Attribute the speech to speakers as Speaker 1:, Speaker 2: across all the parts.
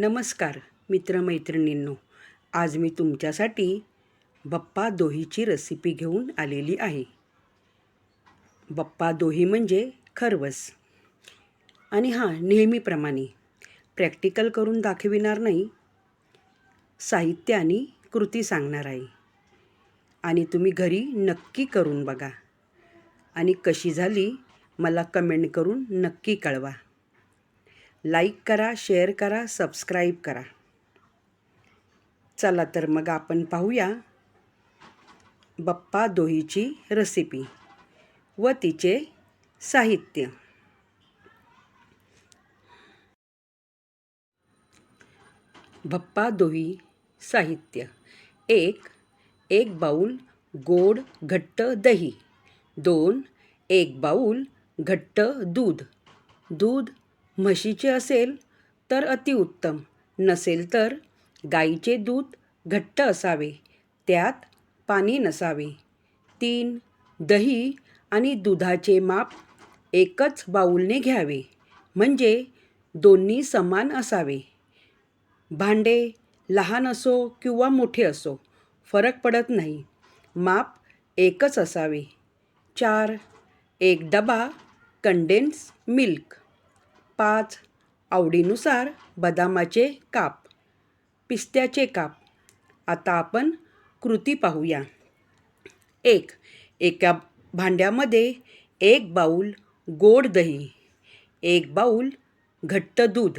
Speaker 1: नमस्कार मित्रमैत्रिणींनो. आज मी तुमच्यासाठी बप्पा दोहीची रेसिपी घेऊन आलेली आहे. बप्पा दोही म्हणजे खरवस. आणि हां नेहमीप्रमाणे प्रॅक्टिकल करून दाखविणार नाही साहित्य आणि कृती सांगणार आहे. आणि तुम्ही घरी नक्की करून बघा. आणि कशी झाली मला कमेंट करून नक्की कळवा. लाईक करा शेअर करा सबस्क्राईब करा. चला तर मग आपण पाहूया बप्पा दोहीची रेसिपी व तिचे साहित्य. बप्पा दोही साहित्य. एक एक बाऊल गोड घट्ट दही. दोन एक बाऊल घट्ट दूध. दूध म्हशीचे असेल तर अतिउत्तम नसेल तर गाईचे दूध घट्ट असावे त्यात पाणी नसावे. तीन दही आणि दुधाचे माप एकच बाऊलने घ्यावे म्हणजे दोन्ही समान असावे. भांडे लहान असो किंवा मोठे असो फरक पडत नाही माप एकच असावे. चार एक डबा कंडेन्स मिल्क पाच. आवडीनुसार बदामाचे काप. पिस्त्याचे काप. आता आपण कृती पाहूया. एक. एका भांड्यामध्ये एक बाऊल गोड दही. एक बाऊल घट्ट दूध.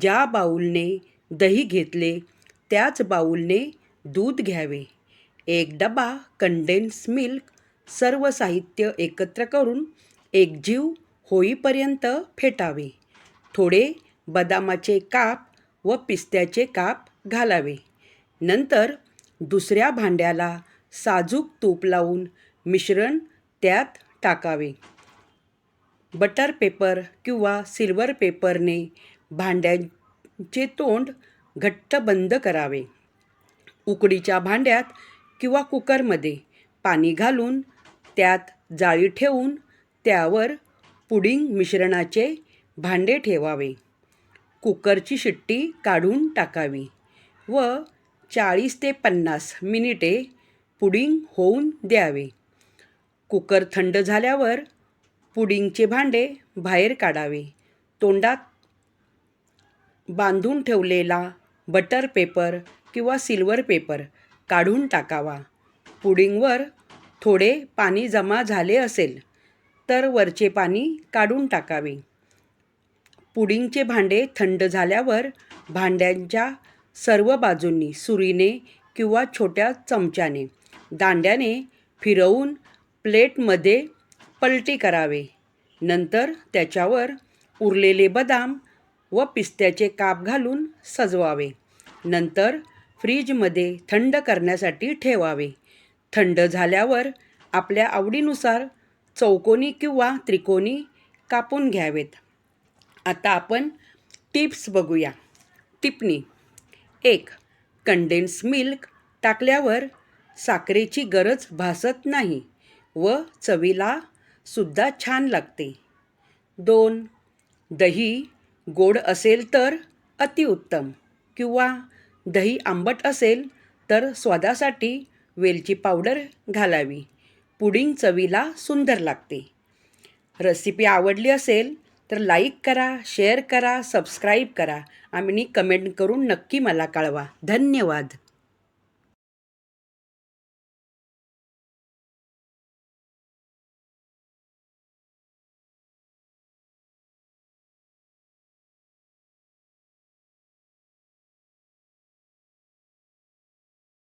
Speaker 1: ज्या बाऊलने दही घेतले त्याच बाऊलने दूध घ्यावे. एक डबा कंडेन्स मिल्क सर्व साहित्य एकत्र करून एकजीव होईपर्यंत फेटावे. थोडे बदामाचे काप व पिस्त्याचे काप घालावे. नंतर दुसऱ्या भांड्याला साजूक तूप लावून मिश्रण त्यात टाकावे. बटर पेपर किंवा सिल्वर पेपरने भांड्यांचे तोंड घट्ट बंद करावे. उकडीच्या भांड्यात किंवा कुकरमध्ये पाणी घालून त्यात जाळी ठेवून त्यावर पुडिंग मिश्रणाचे भांडे ठेवावे. कुकरची शिट्टी काढून टाकावी व चाळीस ते पन्नास मिनिटे पुडिंग होऊन द्यावे. कुकर थंड झाल्यावर पुडिंगचे भांडे बाहेर काढावे. तोंडात बांधून ठेवलेला बटर पेपर किंवा सिल्वर पेपर काढून टाकावा. पुडिंगवर थोडे पाणी जमा झाले असेल तर वरचे पाणी काढून टाकावे. पुडिंगचे भांडे थंड झाल्यावर भांड्यांच्या सर्व बाजूंनी सुरीने किंवा छोट्या चमच्याने दांड्याने फिरवून प्लेटमध्ये पलटी करावे. नंतर त्याच्यावर उरलेले बदाम व पिस्त्याचे काप घालून सजवावे. नंतर फ्रीजमध्ये थंड करण्यासाठी ठेवावे. थंड झाल्यावर आपल्या आवडीनुसार चौकोनी किंवा त्रिकोणी कापून घ्यावेत. आता आपण टिप्स बघूया. टिपणी. एक कंडेन्स मिल्क टाकल्यावर साखरेची गरज भासत नाही व चवीला सुद्धा छान लागते. दोन दही गोड असेल तर अतिउत्तम किंवा दही आंबट असेल तर स्वादासाठी वेलची पावडर घालावी. पुडिंग चवीला सुंदर लागते. रेसिपी आवडली असेल तर लाईक करा शेअर करा सबस्क्राईब करा. आणि कमेंट करून नक्की मला कळवा. धन्यवाद.